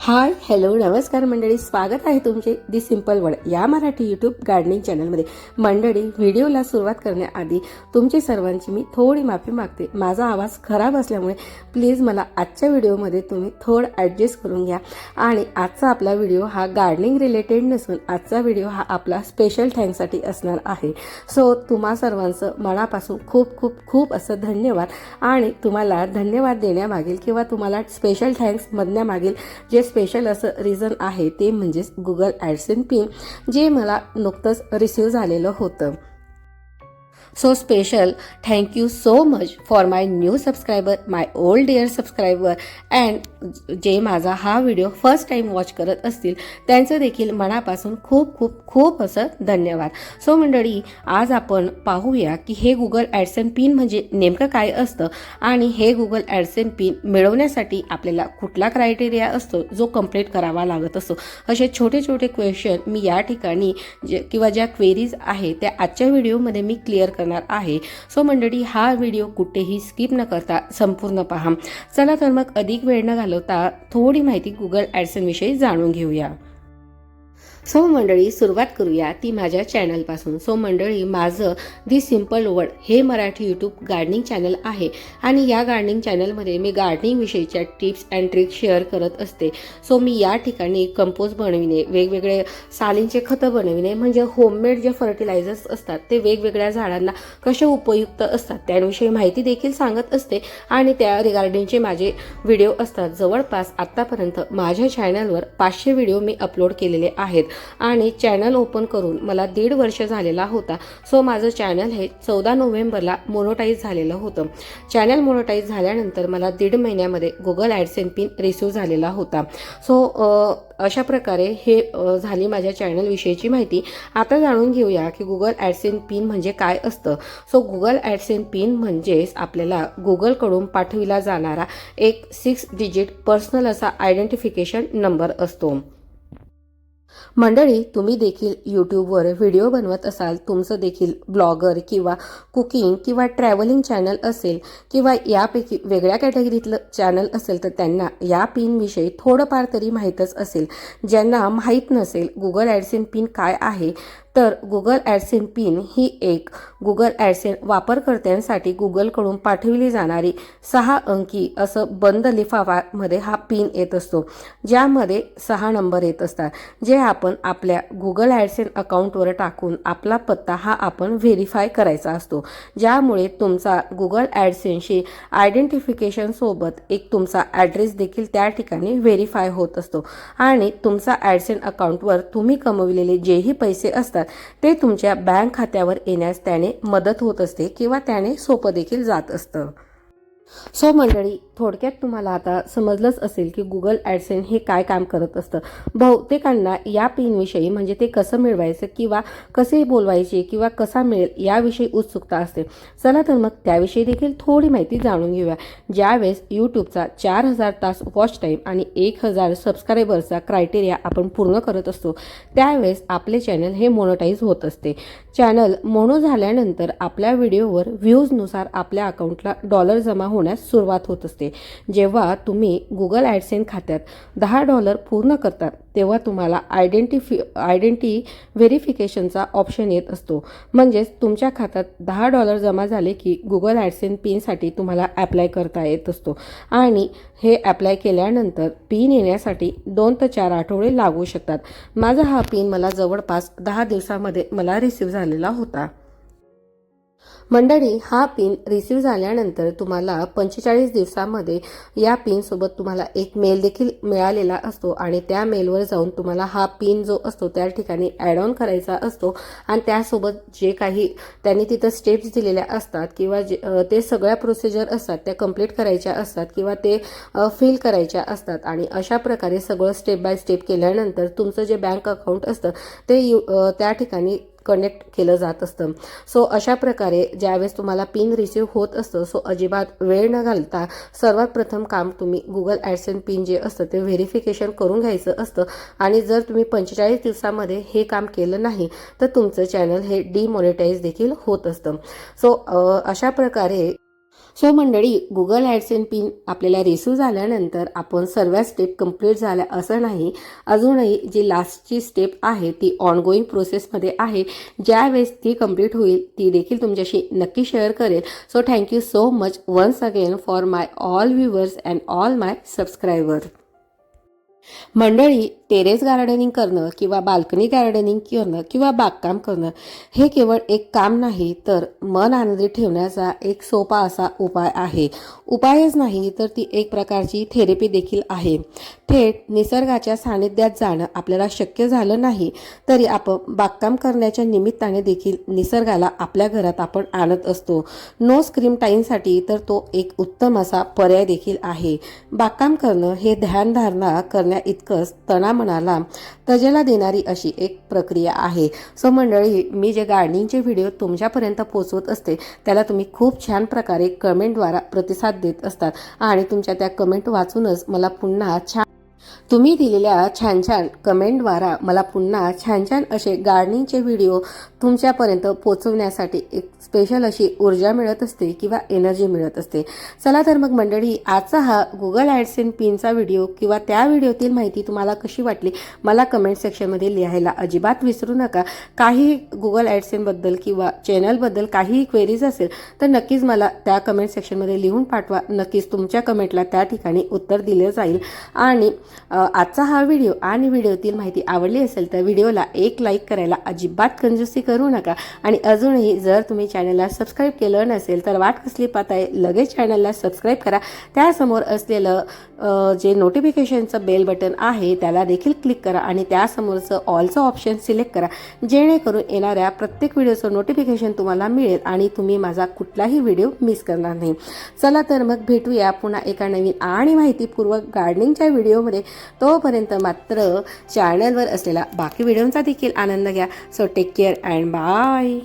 Hi hello नमस्कार मंडळी स्वागत आहे तुमचे दी सिंपल वर्ड या मराठी यूट्यूब गार्डनिंग चॅनलमध्ये मंडळी व्हिडिओला सुरुवात करण्याआधी तुमची सर्वांची मी थोडी माफी मागते. माझा आवाज खराब असल्यामुळे प्लीज मला आजच्या व्हिडिओमध्ये तुम्ही थोड ॲडजस्ट करून घ्या. आणि आजचा आपला व्हिडिओ हा गार्डनिंग रिलेटेड नसून आजचा व्हिडिओ हा आपला स्पेशल थँक्ससाठी असणार आहे. सो तुम्हा सर्वांचं मनापासून खूप खूप खूप असं धन्यवाद. आणि तुम्हाला धन्यवाद देण्यामागील किंवा तुम्हाला स्पेशल थँक्स म्हणण्यामागील जे स्पेशल असं रिझन आहे ते म्हणजेच गुगल ॲडसेन पिन जे मला नुकतंच रिसीव झालेलं होतं. So special thank you so much for my new subscriber my old dear subscriber and जे माझा हा व्हिडिओ फर्स्ट टाईम वॉच करत असतील त्यांचं देखील मनापासून खूप खूप खूप असं धन्यवाद. सो मंडळी आज आपण पाहूया की हे गुगल ॲडसेन पिन म्हणजे नेमकं काय असतं आणि हे गुगल ॲडसेन पिन मिळवण्यासाठी आपल्याला कुठला क्रायटेरिया असतो जो कंप्लीट करावा लागत असतो? असे छोटे छोटे क्वेश्चन मी या ठिकाणी जे किंवा ज्या क्वेरीज आहे त्या आजच्या व्हिडिओमध्ये मी क्लिअर करणार आहे. सो मंडळी हा व्हिडिओ कुठेही स्किप न करता संपूर्ण पहा. चला तर मग अधिक वेळ न घालवता थोडी माहिती गुगल ॲडसनविषयी जाणून घेऊया. सो मंडळी सुरुवात करूया. ती माझ्या चॅनलपासून सो मंडळी माझं दी सिंपल वर्ड हे मराठी यूट्यूब गार्डनिंग चॅनल आहे. आणि या गार्डनिंग चॅनलमध्ये मी गार्डनिंगविषयीच्या टिप्स अँड ट्रिक्स शेअर करत असते. सो मी या ठिकाणी कंपोज बनविणे वेगवेगळे सालींचे खतं बनविणे म्हणजे होममेड जे फर्टिलायझर्स असतात ते वेगवेगळ्या झाडांना कसे उपयुक्त असतात त्याविषयी माहिती देखील सांगत असते. आणि त्या रिगार्डिंगचे माझे व्हिडिओ असतात. जवळपास आत्तापर्यंत माझ्या चॅनलवर पाचशे व्हिडिओ मी अपलोड केलेले आहेत. आणि चॅनल ओपन करून मला दीड वर्ष झालेला होता. सो माझं चॅनल हे चौदा नोव्हेंबरला मोनोटाईज झालेलं होतं. चॅनल मोनोटाईज झाल्यानंतर मला दीड महिन्यामध्ये गुगल ॲडसेन पिन रिसिव्ह झालेला होता. सो अशा प्रकारे हे झाली माझ्या चॅनलविषयीची माहिती. आता जाणून घेऊया की गुगल ॲडसेन पिन म्हणजे काय असतं. सो गुगल ॲडसेन पिन म्हणजेच आपल्याला गुगलकडून पाठविला जाणारा एक सिक्स डिजिट पर्सनल असा आयडेंटिफिकेशन नंबर असतो. मंडळी तुम्ही देखील यूट्यूबवर व्हिडिओ बनवत असाल तुमचं देखील ब्लॉगर किंवा कुकिंग किंवा ट्रॅव्हलिंग चॅनल असेल किंवा यापैकी वेगळ्या कॅटेगरीतलं चॅनल असेल तर त्यांना या पिनविषयी थोडंफार तरी माहीतच असेल. ज्यांना माहीत नसेल गुगल ॲडसिन पिन काय आहे तर गुगल ॲडसेन पिन ही एक गुगल ॲडसेन वापरकर्त्यांसाठी गुगलकडून पाठविली जाणारी सहा अंकी असं बंद लिफाफामध्ये हा पिन येत असतो ज्यामध्ये सहा नंबर येत असतात जे आपण आपल्या गुगल ॲडसेन अकाउंटवर टाकून आपला पत्ता हा आपण व्हेरीफाय करायचा असतो. ज्यामुळे तुमचा गुगल ॲडसेनशी आयडेंटिफिकेशनसोबत एक तुमचा ॲड्रेस देखील त्या ठिकाणी व्हेरीफाय होत असतो. आणि तुमचा ॲडसेन अकाउंटवर तुम्ही कमविलेले जेही पैसे असतात ते तुमच्या बँक खात्यावर येण्यास त्याने मदत होत असते किंवा त्याने सोपं देखील जात असतं. सो मंडळी थोडक्यात तुम्हाला आता समजलंच असेल की गुगल ॲडसेन हे काय काम करत असतं. बहुतेकांना या पिनविषयी म्हणजे ते कसं मिळवायचं किंवा कसे बोलवायचे किंवा कसा मिळेल याविषयी उत्सुकता असते. चला तर मग त्याविषयी देखील थोडी माहिती जाणून घेऊया. ज्यावेळेस यूट्यूबचा चार हजार तास वॉच टाईम आणि एक हजार सबस्क्रायबरचा क्रायटेरिया आपण पूर्ण करत असतो त्यावेळेस आपले चॅनल हे मोनोटाईज होत असते. चॅनल मोनो झाल्यानंतर आपल्या व्हिडिओवर व्ह्यूजनुसार आपल्या अकाउंटला डॉलर जमा होण्यास सुरुवात होत असते. जेव्हा तुम्ही गुगल ॲडसेन खात्यात दहा डॉलर पूर्ण करतात तेव्हा तुम्हाला आयडेंटिफि आयडेंटी व्हेरिफिकेशनचा ऑप्शन येत असतो. म्हणजेच तुमच्या खात्यात दहा डॉलर जमा झाले की गुगल ॲडसेन पिनसाठी तुम्हाला ॲप्लाय करता येत असतो. आणि हे ॲप्लाय केल्यानंतर पिन येण्यासाठी दोन ते चार आठवडे लागू शकतात. माझा हा पिन मला जवळपास दहा दिवसामध्ये मला रिसीव्ह झालेला होता. मंडळी हा पिन रिसीव्ह झाल्यानंतर तुम्हाला पंचेचाळीस दिवसामध्ये या पिनसोबत तुम्हाला एक मेल देखील मिळालेला असतो आणि त्या मेलवर जाऊन तुम्हाला हा पिन जो असतो त्या ठिकाणी ॲड ऑन करायचा असतो. आणि त्यासोबत जे काही त्यांनी तिथं स्टेप्स दिलेल्या असतात किंवा जे ते सगळ्या प्रोसिजर असतात त्या कंप्लीट करायच्या असतात किंवा ते फिल करायच्या असतात. आणि अशा प्रकारे सगळं स्टेप बाय स्टेप केल्यानंतर तुमचं जे बँक अकाउंट असतं ते यू त्या ठिकाणी कनेक्ट केलं जात असतं. सो अशा प्रकारे ज्यावेळेस तुम्हाला पिन रिसीव्ह होत असतं सो अजिबात वेळ न घालता सर्वात प्रथम काम तुम्ही गुगल ॲडसेन पिन जे असतं ते व्हेरिफिकेशन करून घ्यायचं असतं. आणि जर तुम्ही पंचेचाळीस दिवसामध्ये हे काम केलं नाही तर तुमचं चॅनल हे डिमॉनिटाईज देखील होत असतं. सो अशा प्रकारे सो मंडळी गुगल ॲडसेन पिन आपल्याला रिसू झाल्यानंतर आपण सर्व स्टेप कंप्लीट झाल्या असं नाही. अजूनही जी लास्टची स्टेप आहे ती ऑनगोईंग प्रोसेसमध्ये आहे. ज्यावेळेस ती कंप्लीट होईल ती देखील तुमच्याशी नक्की शेअर करेल. So thank you so much once again for my all viewers and all my subscriber मंडळी टेरेस गार्डनिंग करणं किंवा बाल्कनी गार्डनिंग करणं किंवा बागकाम करणं हे केवळ एक काम नाही तर मन आनंदी ठेवण्याचा एक सोपा असा उपाय आहे. उपायच नाही तर ती एक प्रकारची थेरपी देखील आहे. थेट निसर्गाच्या सानिध्यात जाणं आपल्याला शक्य झालं नाही तरी आपण बागकाम करण्याच्या निमित्ताने देखील निसर्गाला आपल्या घरात आपण आणत असतो. नो स्क्रीन टाईमसाठी तर तो एक उत्तम असा पर्याय देखील आहे. बागकाम करणं हे ध्यानधारणा करण्या इतकंच तणामनाला तजेला देणारी अशी एक प्रक्रिया आहे. सो मंडळी मी जे गार्डनिंगचे व्हिडिओ तुमच्यापर्यंत पोचवत असते त्याला तुम्ही खूप छान प्रकारे कमेंटद्वारा प्रतिसाद देत असतात. आणि तुमच्या त्या कमेंट वाचूनच मला पुन्हा छान तुम्ही दिलेल्या छान छान कमेंटद्वारा मला पुन्हा छान छान असे गार्डनिंगचे व्हिडिओ तुमच्यापर्यंत पोचवण्यासाठी एक स्पेशल अशी ऊर्जा मिळत असते किंवा एनर्जी मिळत असते. चला तर मग मंडळी आजचा हा गुगल ॲडसेन पिनचा व्हिडिओ किंवा त्या व्हिडिओतील माहिती तुम्हाला कशी वाटली मला कमेंट सेक्शनमध्ये लिहायला अजिबात विसरू नका. काही गुगल ॲडसेनबद्दल किंवा चॅनलबद्दल काही क्वेरीज असेल तर नक्कीच मला त्या कमेंट सेक्शनमध्ये लिहून पाठवा. नक्कीच तुमच्या कमेंटला त्या ठिकाणी उत्तर दिलं जाईल. आणि आजचा हा व्हिडिओ आणि व्हिडिओतील माहिती आवडली असेल तर व्हिडिओला एक लाईक करायला अजिबात कंजूसी करू नका. आणि अजूनही जर तुम्ही चॅनलला सबस्क्राईब केलं नसेल तर वाट कसली पाहताय लगेच चॅनलला सबस्क्राईब करा. त्यासमोर असलेलं जे नोटिफिकेशनचं बेल बटन आहे त्याला देखील क्लिक करा आणि त्यासमोरचं ऑलचं ऑप्शन सिलेक्ट करा. जेणेकरून येणाऱ्या प्रत्येक व्हिडिओचं नोटिफिकेशन तुम्हाला मिळेल आणि तुम्ही माझा कुठलाही व्हिडिओ मिस करणार नाही. चला तर मग भेटूया पुन्हा एका नवीन आणि माहितीपूर्वक गार्डनिंगच्या व्हिडिओमध्ये तोपर्यंत मात्र चॅनलवर असलेला बाकी व्हिडिओंचा देखील आनंद घ्या. So take care and bye